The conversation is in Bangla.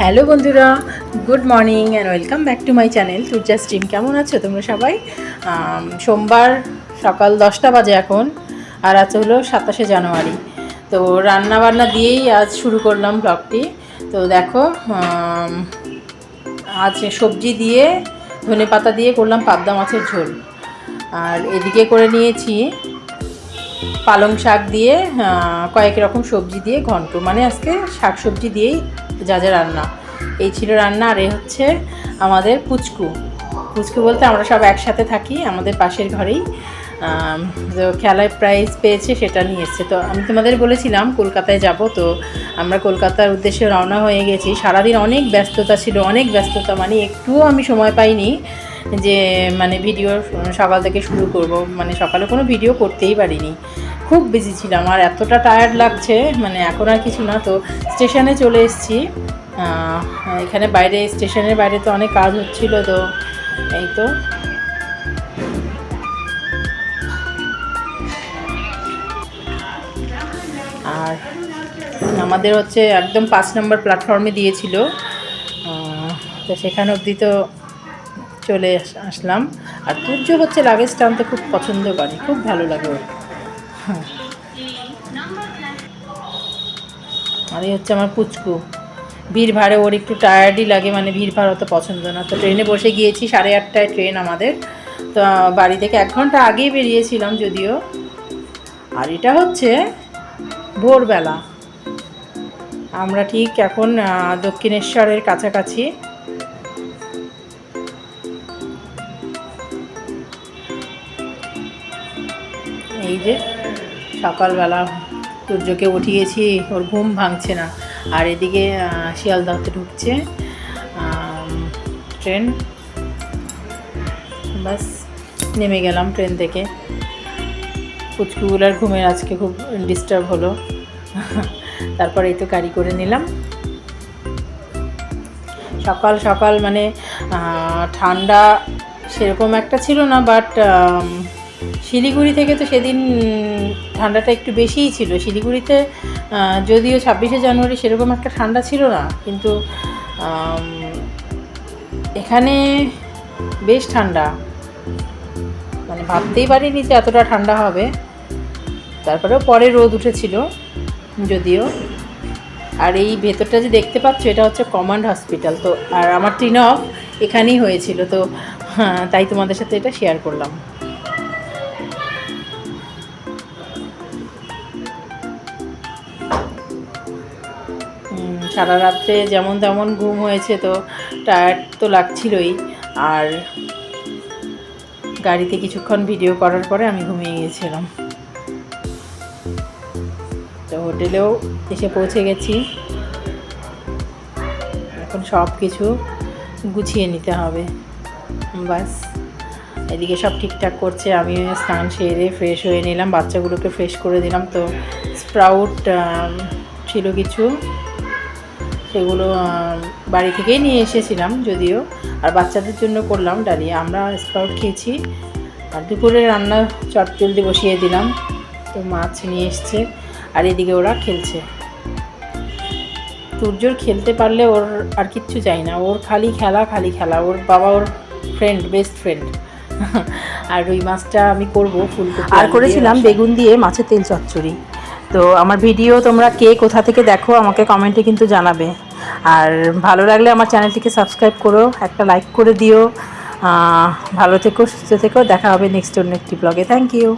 হ্যালো বন্ধুরা, good morning and welcome back to my channel Turja stream কেমন আছো তোমরা সবাই? সোমবার সকাল দশটা বাজে এখন, আর আজ হলো সাতাশে জানুয়ারি। তো রান্না বান্না দিয়েই আজ শুরু করলাম ব্লগটি তো দেখো আজ সবজি দিয়ে ধনে পাতা দিয়ে করলাম পাবদা মাছের ঝোল। আর এদিকে করে নিয়েছি পালং শাক দিয়ে কয়েক রকম সবজি দিয়ে ঘন্ট। মানে আজকে শাক সবজি দিয়েই যা যা রান্না। এই ছিল রান্না, আর এ হচ্ছে আমাদের পুচকু। পুচকু বলতে আমরা সব একসাথে থাকি, আমাদের পাশের ঘরেই। তো খেলায় প্রাইজ পেয়েছে, সেটা নিয়ে এসছে। তো আমি তোমাদের বলেছিলাম কলকাতায় যাব, তো আমরা কলকাতার উদ্দেশ্যে রওনা হয়ে গেছি। সারাদিন অনেক ব্যস্ততা ছিল, অনেক ব্যস্ততা মানে একটুও আমি সময় পাইনি যে মানে ভিডিও সকাল থেকে শুরু করব। মানে সকালে কোনো ভিডিও করতেই পারিনি। খুব বিজি ছিলাম আর এতটা টায়ার্ড লাগছে মানে এখন আর কিছু না। তো স্টেশনে চলে এসেছি। এখানে বাইরে স্টেশনের বাইরে তো অনেক কাজ হচ্ছিল, তো এই তো। আর আমাদের হচ্ছে একদম পাঁচ নম্বর প্ল্যাটফর্মে দিয়েছিল। তো সেখানে অবধি তো চলে আসলাম। আর তুর্য হচ্ছে লাগেজ টানতে খুব পছন্দ করে, খুব ভালো লাগে ওর। আর এই হচ্ছে আমার পুচকু। ভিড় ভাড়ে, ওর একটু টায়ার্ডই লাগে মানে ভিড় ভাড় অত পছন্দ না। তো ট্রেনে বসে গিয়েছি, সাড়ে আটটায় ট্রেন আমাদের। তো বাড়ি থেকে এক ঘণ্টা আগেই বেরিয়েছিলাম যদিও। আর এটা হচ্ছে ভোরবেলা। আমরা ঠিক এখন দক্ষিণেশ্বরের কাছাকাছি। এই যে সকালবেলা সূর্যকে উঠিয়েছি ওর ঘুম ভাঙছে না। আর এদিকে আহ, শিয়ালদাহতে ঢুকছে ট্রেন। বাস নেমে গেলাম ট্রেন থেকে। পুচকুগুলার ঘুমের আজকে খুব ডিস্টার্ব হলো। তারপরে এই তো গাড়ি করে নিলাম। সকাল সকাল মানে ঠান্ডা সেরকম একটা ছিল না বাট শিলিগুড়ি থেকে তো সেদিন ঠান্ডাটা একটু বেশিই ছিল। শিলিগুড়িতে যদিও ছাব্বিশে জানুয়ারি সেরকম একটা ঠান্ডা ছিল না, কিন্তু এখানে বেশ ঠান্ডা। মানে ভাবতেই পারিনি যে এতটা ঠান্ডা হবে। তারপরেও পরে রোদ উঠেছিল, যদিও। আর এই ভেতরটা যে দেখতে পাচ্ছ, এটা হচ্ছে কমান্ড হসপিটাল। তো, আর আমার ট্রিন অফ এখানেই হয়েছিল। তো হ্যাঁ তাই তোমাদের সাথে এটা শেয়ার করলাম। সারা রাত্রে যেমন তেমন ঘুম হয়েছে তো টায়ার্ড তো লাগছিলই। আর গাড়িতে কিছুক্ষণ ভিডিও করার পরে আমি ঘুমিয়ে গিয়েছিলাম। তো হোটেলেও এসে পৌঁছে গেছি। এখন সব কিছু গুছিয়ে নিতে হবে। বাস, এদিকে সব ঠিকঠাক করছে। আমি স্নান সেরে ফ্রেশ হয়ে নিলাম। বাচ্চাগুলোকে ফ্রেশ করে দিলাম। তো স্প্রাউট ছিল কিছু। সেগুলো বাড়ি থেকেই নিয়ে এসেছিলাম যদিও। আর বাচ্চাদের জন্য করলাম ডালিয়া। আমরা স্প্রাউট খেয়েছি। আর দুপুরে রান্না চট জলদি বসিয়ে দিলাম। তো মাছ নিয়ে এসছে। আর এদিকে ওরা খেলছে। সূর্যর খেলতে পারলে ওর আর কিচ্ছু চাই না। ওর খালি খেলা খালি খেলা। ওর বাবা ওর ফ্রেন্ড বেস্ট ফ্রেন্ড আর রুই মাছটা আমি করব ফুলকপি আর করেছিলাম বেগুন দিয়ে মাছের তেল চচ্চড়ি। তো আমার ভিডিও তোমরা কে কোথা থেকে দেখো আমাকে কমেন্টে কিন্তু জানাবে। আর ভালো লাগলে আমার চ্যানেলটিকে সাবস্ক্রাইব করো, একটা লাইক করে দিও। ভালো থেকো, সুস্থ থেকো, দেখা হবে নেক্সট অন্য একটি ব্লগে থ্যাংক ইউ